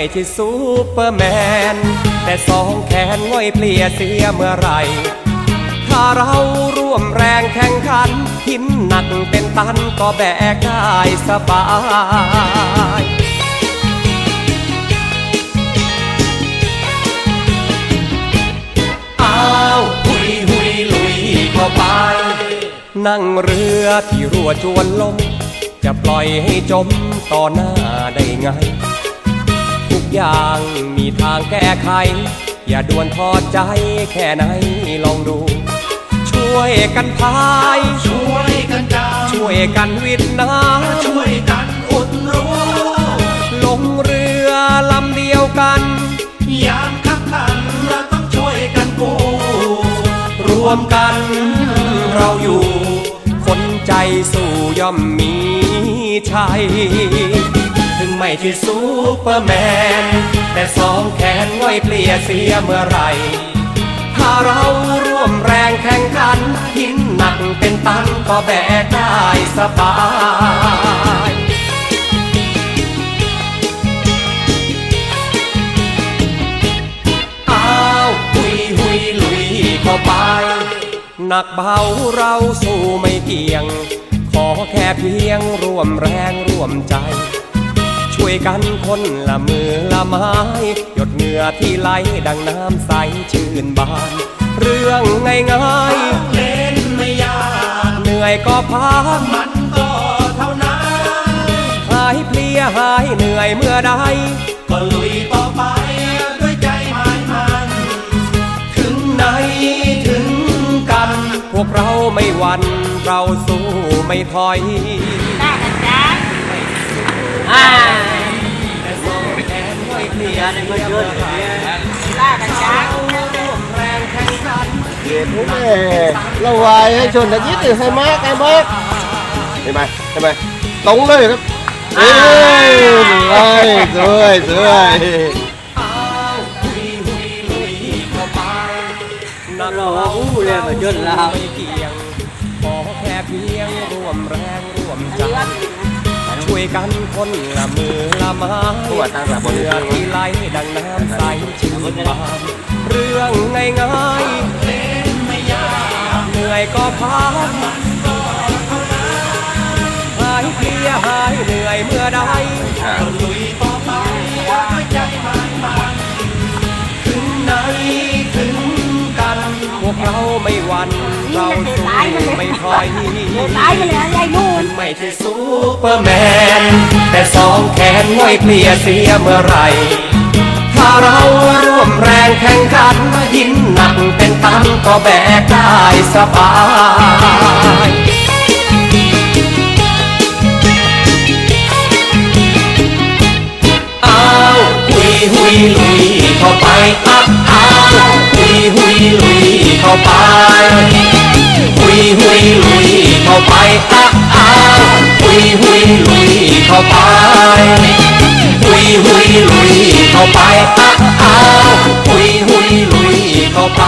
ไม่ใช่ซูเปอร์แมน แต่สองแขนง่อยเพลียเสียเมื่อไรถ้าเราร่วมแรงแข่งขัน หินหนักเป็นตันก็แบกได้สบายอ้าวหุยหุยลุยเข้าไป นั่งเรือที่รั่วจวนลมจะปล่อยให้จมต่อหน้าได้ไง ทุกอย่างมีทางแก้ไข อย่าด่วนทอดใจแค่ไหนลองดู ช่วยกันพาย ช่วยกันดาวช่วยกันวิทย์น้ช่วยกันอุดรู้ำลงเรือลำเดียวกันยามขับขันเราต้องช่วยกันกู้รวมกันเราอยู่ คนใจสู้ย่อมมีชัย ถึงไม่ใช่ซูเปอร์แมน แต่สองแขนง่อยเปลี่ยเสียเมื่อไรถ้าเราร่วมแรงแข่งขันหินหนักเป็นตันก็แบกได้สบายอ้าหุยหุยลุยเข้าไปหนักเบาเราสู้ไม่เกี่ยง ขอแค่เพียงร่วมแรงร่วมใจ ช่วยกันคนละมือละไม้ หยดเหงื่อที่ไหลดังน้ำใสชื่นบาน เรื่องง่ายเล่นไม่ยากๆเหนื่อยก็พักมันก็เท่านั้นหายเพลียหายเหนื่อยเมื่อใด ก็ลุยต่อไปด้วยใจหมายมัน ถึงไหนถึงกัน พวกเราไม่หวันเราสู้ไม่ถอย อยเพลียเสียเมื่อไหร่ได้นะจ๊ะร่วมแรงแข่งขันเดี๋ยวแม่ระวายให้ชนอาทิตย์ให้มากให้มากเห็นไหมเห็นไหมตรงเลยครับเอ้ยสวยสวยสวยอ้าวหุยหุยลุยเข้าไปนักเราอู้เลยมาจนลาวไม่เกี่ยงขอแค่เพียงร่วมแรงร่วมใจ วยกันคนละมือละไม้ตัวตั้งแต่บนเรืเรืออที่ไหลดังน้ำใสชื่นบานเรื่องง่ายๆเหนื่อยก็พักหายเพลียหายเหนื่อยเมื่อใดลุยต่อไปด้วยใจหมายมันถึงไหนถึงกันพวกเราไม่หวัน เราสู้ไม่ถอยตายไปเลยยายนู่นไม่ใช่ซูเปอร์แมน แต่สองแขนง่อยเพลียเสียเมื่อไหรถ้าเราร่วมแรงแข่งขันหินหนักเป็นตันก็แบกได้สบายอ้าวหุยหุยลุยเข้าไปอ้าวอ้าวหุยหุยลุยเข้าไป ลุยเข้าไปหุยหุยลุยเข้าไปอ้าวหุยหุยลุยเข้าไป